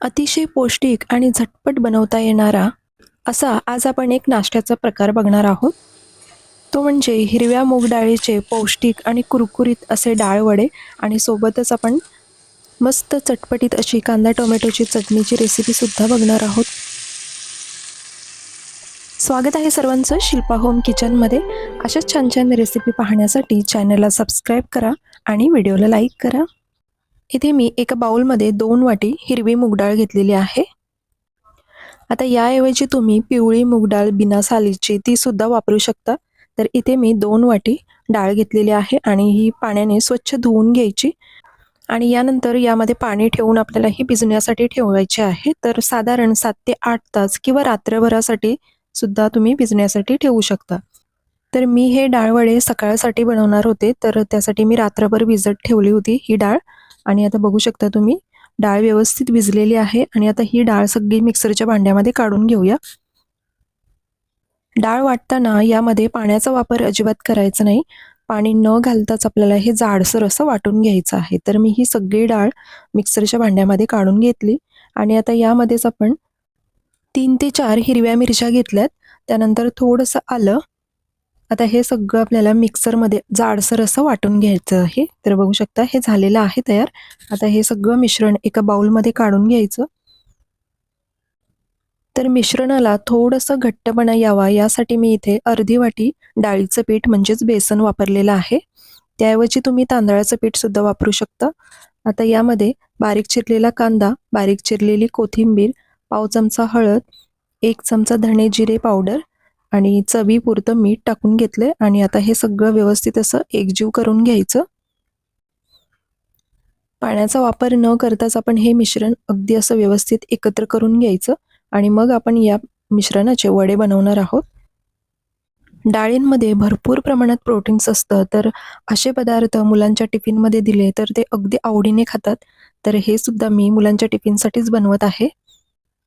अतिशय पौष्टिक आणि झटपट बनवता येणारा असा आज आपण एक नाश्त्याचा प्रकार बघणार आहोत. तो म्हणजे हिरव्या मूग डाळीचे पौष्टिक आणि कुरकुरीत असे डाळ वडे आणि सोबतच आपण मस्त चटपटीत अशी कांदा टोमॅटोची चटणीची रेसिपीसुद्धा बघणार आहोत. स्वागत आहे सर्वांचं शिल्पा होम किचनमध्ये अशाच छान छान रेसिपी पाहण्यासाठी चॅनलला सबस्क्राईब करा आणि व्हिडिओला लाईक करा. इथे मी एका बाउलमध्ये दोन वाटी हिरवी मुगडाळ घेतलेली आहे. आता याऐवजी तुम्ही पिवळी मूगडाळ बिना सालीची ती सुद्धा वापरू शकता. तर इथे मी दोन वाटी डाळ घेतलेली आहे आणि ही पाण्याने स्वच्छ धुवून घ्यायची. आणि यानंतर यामध्ये पाणी ठेवून आपल्याला ही भिजण्यासाठी ठेवायची आहे. तर साधारण सात ते आठ तास किंवा रात्रभरासाठी सुद्धा तुम्ही भिजण्यासाठी ठेवू शकता. तर मी हे डाळवडे सकाळसाठी बनवणार होते तर त्यासाठी मी रात्रभर भिजत ठेवली होती ही डाळ. आणि आता बघू शकता तुम्ही डाळ व्यवस्थित भिजलेली आहे. आणि आता ही डाळ सगळी मिक्सरच्या भांड्यामध्ये काढून घेऊया. डाळ वाटताना यामध्ये पाण्याचा वापर अजिबात करायचा नाही. पाणी न घालताच आपल्याला हे जाडसर असं वाटून घ्यायचं आहे. तर मी ही सगळी डाळ मिक्सरच्या भांड्यामध्ये काढून घेतली. आणि आता यामध्येच आपण तीन ते चार हिरव्या मिरच्या घेतल्यात. त्यानंतर थोडंसं आलं. आता हे सगळं आपल्याला मिक्सरमध्ये जाडसर असं वाटून घ्यायचं आहे. तर बघू शकता हे झालेलं आहे तयार. आता हे सगळं मिश्रण एका बाउलमध्ये काढून घ्यायचं. तर मिश्रणाला थोडंसं घट्टपणा यावा. यासाठी मी इथे अर्धी वाटी डाळीचं पीठ म्हणजेच बेसन वापरलेलं आहे. त्याऐवजी तुम्ही तांदळाचं पीठ सुद्धा वापरू शकता. आता यामध्ये बारीक चिरलेला कांदा बारीक चिरलेली कोथिंबीर पाव चमचा हळद एक चमचा धणे जिरे पावडर आणि चवीपुरतं मीठ टाकून घेतले आणि आता हे सगळं व्यवस्थित असं एकजीव करून घ्यायचं. पाण्याचा वापर न करताच आपण हे मिश्रण अगदी असं व्यवस्थित एकत्र करून घ्यायचं आणि मग आपण या मिश्रणाचे वडे बनवणार आहोत. डाळींमध्ये भरपूर प्रमाणात प्रोटीन्स असतं तर असे पदार्थ मुलांच्या टिफिनमध्ये दिले तर ते अगदी आवडीने खातात. तर हे सुद्धा मी मुलांच्या टिफिनसाठीच बनवत आहे.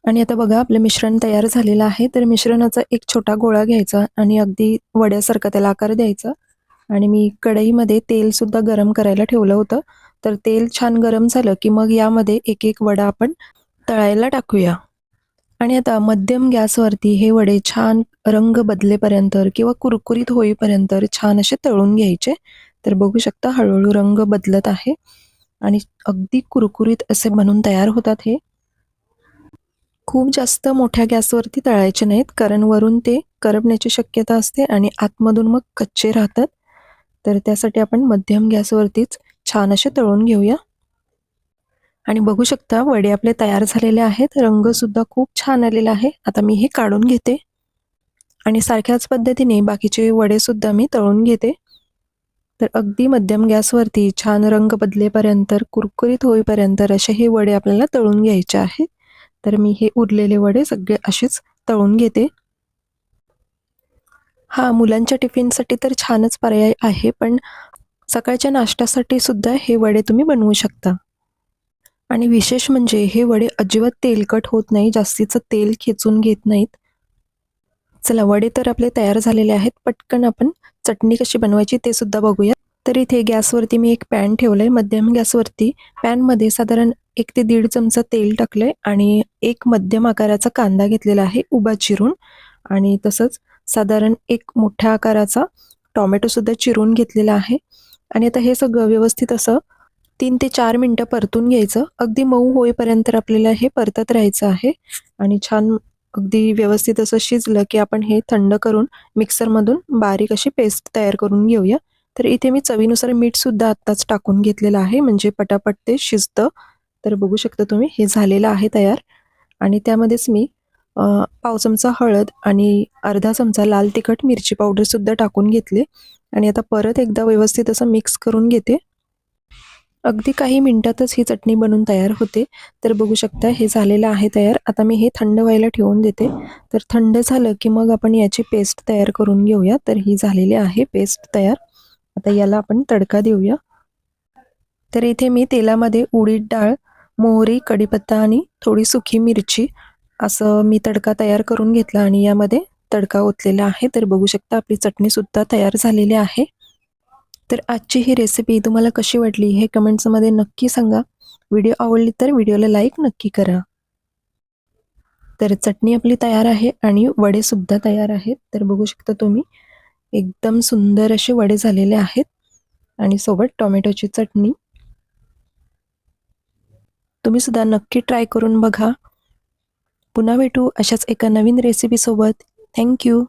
आणि आता बघा आपलं मिश्रण तयार झालेलं आहे. तर मिश्रणाचा एक छोटा गोळा घ्यायचा आणि अगदी वड्यासारखा त्याला आकार द्यायचा. आणि मी कढईमध्ये तेलसुद्धा गरम करायला ठेवलं होतं. तर तेल छान गरम झालं की मग यामध्ये एक एक वडा आपण तळायला टाकूया. आणि आता मध्यम गॅसवरती हे वडे छान रंग बदलेपर्यंत किंवा कुरकुरीत होईपर्यंत छान असे तळून घ्यायचे. तर बघू शकता हळूहळू रंग बदलत आहे. आणि अगदी कुरकुरीत असे बनून तयार होतात हे. खूप जास्त मोठ्या गॅसवरती तळायचे नाहीत. कारण वरून ते करपण्याची शक्यता असते आणि आतमधून मग कच्चे राहतात. तर त्यासाठी आपण मध्यम गॅसवरतीच छान असे तळून घेऊया. आणि बघू शकता वडे आपले तयार झालेले आहेत. रंगसुद्धा खूप छान आलेला आहे. आता मी हे काढून घेते. आणि सारख्याच पद्धतीने बाकीचे वडेसुद्धा मी तळून घेते. तर अगदी मध्यम गॅसवरती छान रंग बदलेपर्यंत कुरकुरीत होईपर्यंत असे हे वडे आपल्याला तळून घ्यायचे आहेत. तर मी हे उरलेले वडे सगळे असेच तळून घेते. हा मुलांच्या टिफिनसाठी तर छानच पर्याय आहे पण सकाळच्या नाश्त्यासाठी सुद्धा हे वडे तुम्ही बनवू शकता. आणि विशेष म्हणजे हे वडे अजिबात तेलकट होत नाही जास्तीचं तेल खेचून घेत नाहीत. चला वडे तर आपले तयार झालेले आहेत पटकन आपण चटणी कशी बनवायची ते सुद्धा बघूया. तर इथे गॅसवरती मी एक पॅन ठेवलंय मध्यम गॅसवरती. पॅनमध्ये साधारण एक ते दीड चमचा तेल टाकलंय आणि एक मध्यम आकाराचा कांदा घेतलेला आहे उभा चिरून. आणि तसंच साधारण एक मोठ्या आकाराचा टॉमॅटोसुद्धा चिरून घेतलेला आहे. आणि आता हे सगळं व्यवस्थित असं तीन ते चार मिनटं परतून घ्यायचं. अगदी मऊ होईपर्यंत आपल्याला हे परतत राहायचं आहे. आणि छान अगदी व्यवस्थित असं शिजलं की आपण हे थंड करून मिक्सरमधून बारीक अशी पेस्ट तयार करून घेऊया. तर इथे मी चवीनुसार मीठसुद्धा आत्ताच टाकून घेतलेलं आहे. म्हणजे पटापट ते शिजतं. तर बघू शकता तुम्ही हे झालेलं आहे तयार. आणि त्यामध्येच मी पाव चमचा हळद आणि अर्धा चमचा लाल तिखट मिरची पावडरसुद्धा टाकून घेतले. आणि आता परत एकदा व्यवस्थित असं मिक्स करून घेते. अगदी काही मिनटातच ही चटणी बनवून तयार होते. तर बघू शकता हे झालेलं आहे तयार. आता मी हे थंड व्हायला ठेवून देते. तर थंड झालं की मग आपण याची पेस्ट तयार करून घेऊया. तर ही झालेली आहे पेस्ट तयार. आता याला आपण तडका देऊया. तर इथे मी तेलामध्ये उडीद डाळ मोहरी कढीपत्ता आणि थोडी सुकी मिरची असं मी तडका तयार करून घेतला आणि यामध्ये तडका ओतलेला आहे. तर बघू शकता आपली चटणीसुद्धा तयार झालेली आहे. तर आजची ही रेसिपी तुम्हाला कशी वाटली हे कमेंट्समध्ये नक्की सांगा. व्हिडिओ आवडली तर व्हिडिओला लाईक नक्की करा. तर चटणी आपली तयार आहे आणि वडेसुद्धा तयार आहेत. तर बघू शकता तुम्ही. एकदम सुंदर असे वडे झालेले आहेत. आणि सोबत टोमॅटोची चटणी. तुम्ही सुद्धा नक्की ट्राय करून बघा. पुन्हा भेटू अशाच एका नवीन रेसिपीसोबत थँक्यू